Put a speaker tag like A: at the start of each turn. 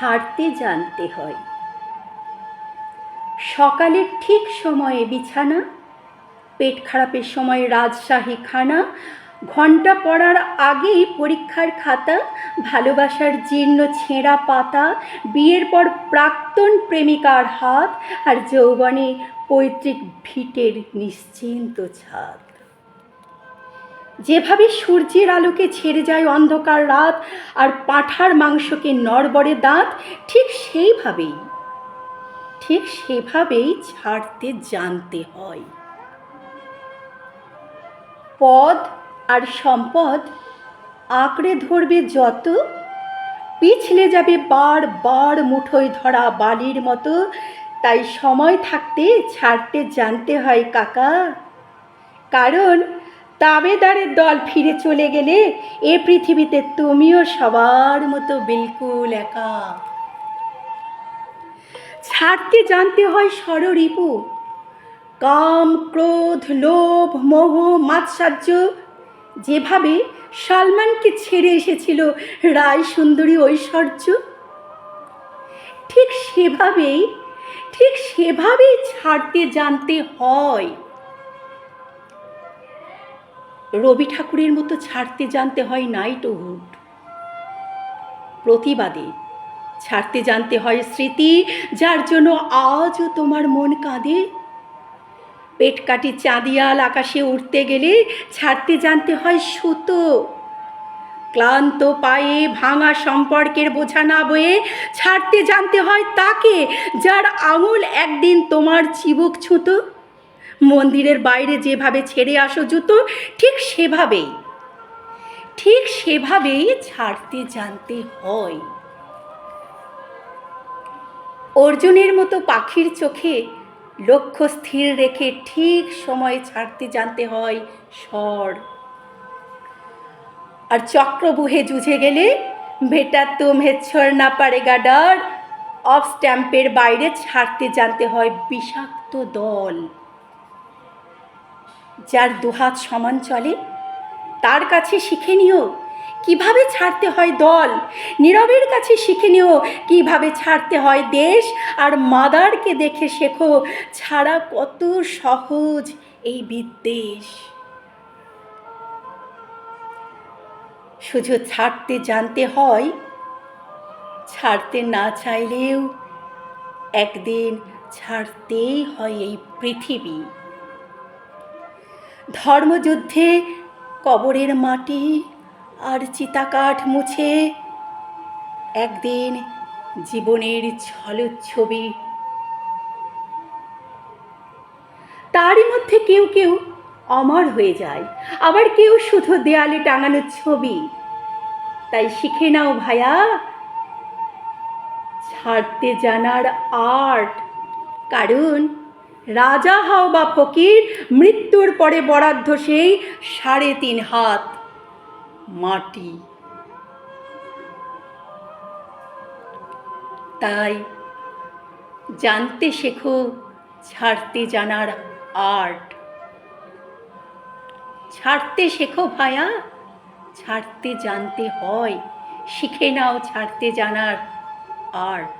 A: ছাড়তে জানতে হয়। সকালের ঠিক সময়ে বিছানা, পেট খারাপের সময় রাজশাহী খানা, ঘণ্টা পড়ার আগেই পরীক্ষার খাতা, ভালোবাসার জীর্ণ ছেঁড়া পাতা, বিয়ের পর প্রাক্তন প্রেমিকার হাত আর যৌবনে পৈতৃক ভিটের নিশ্চিন্ত ছাদ। যেভাবে সূর্যের আলোকে ছেড়ে যায় অন্ধকার রাত আর পাঁঠার মাংসকে নড়বড়ে দাঁত, ঠিক সেইভাবেই, ঠিক সেভাবেই ছাড়তে জানতে হয়। পদ আর সম্পদ আঁকড়ে ধরবে যত, পিছলে যাবে বার বার মুঠোয় ধরা বালির মতো, তাই সময় থাকতে ছাড়তে জানতে হয় কাকা। কারণ তাবেদারের দল ফিরে চলে গেলে এ পৃথিবীতে তুমিও সবার মতো বিলকুল একা। ছাড়তে জানতে হয় ষড়রিপু কাম, ক্রোধ, লোভ, মোহ মাৎসাহ্য যেভাবে সালমানকে ছেড়ে এসেছিল রায় সুন্দরী ঐশ্বর্য, ঠিক সেভাবেই ঠিক সেভাবেই ছাড়তে জানতে হয়। রবি ঠাকুরের মতো ছাড়তে জানতে হয় নাইট ও নাইটহুড প্রতিবাদে ছাড়তে জানতে হয় স্মৃতি, যার জন্য আজও তোমার মন কাঁদে। পেট কাটি চাঁদিয়াল আকাশে উঠতে গেলে ছাড়তে জানতে হয় সুতো। ক্লান্ত পায়ে ভাঙা সম্পর্কের বোঝা না বয়ে ছাড়তে জানতে হয় তাকে, যার আঙুল একদিন তোমার চিবুক ছুতো। মন্দিরের বাইরে যেভাবে ছেড়ে আসো জুতো, ঠিক সেভাবেই ঠিক সেভাবেই ছাড়তে জানতে হয়। অর্জুনের মতো পাখির চোখে লক্ষ্য স্থির রেখে ঠিক সময়ে ছাড়তে জানতে হয় স্বর। আর চক্রবুহে জুঝে গেলে বেটা তুমহে ছড় না পারেগা ডর অফ স্ট্যাম্পের বাইরে ছাড়তে জানতে হয় বিষাক্ত দল। যার দুহাত সমান চলে। তার কাছে শিখে নিও কীভাবে ছাড়তে হয় দল। নীরবের কাছে শিখে নিও কীভাবে ছাড়তে হয় দেশ। আর মাদারকে দেখে শেখো ছাড়া কত সহজ এই বিদ্বেষ। শুধু ছাড়তে জানতে হয়, ছাড়তে না চাইলেও একদিন ছাড়তেই হয় এই পৃথিবী। ধর্মযুদ্ধে কবরের মাটি আর চিতাকাঠ মুছে একদিন জীবনের ছবি তারই মধ্যে কেউ কেউ অমর হয়ে যায়, আবার কেউ শুধু দেয়ালে টাঙানো ছবি। তাই শিখে নাও ভাইয়া ছাড়তে জানার আর্ট, কারণ রাজা হও বা ফকির, মৃত্যুর পরে বরাদ্দ সেই সাড়ে তিন হাত মাটি। তাই জানতে শেখো, ছাড়তে জানার আর্ট। ছাড়তে শেখো ভায়া, ছাড়তে জানতে হয়, শিখে নাও ছাড়তে জানার আর্ট।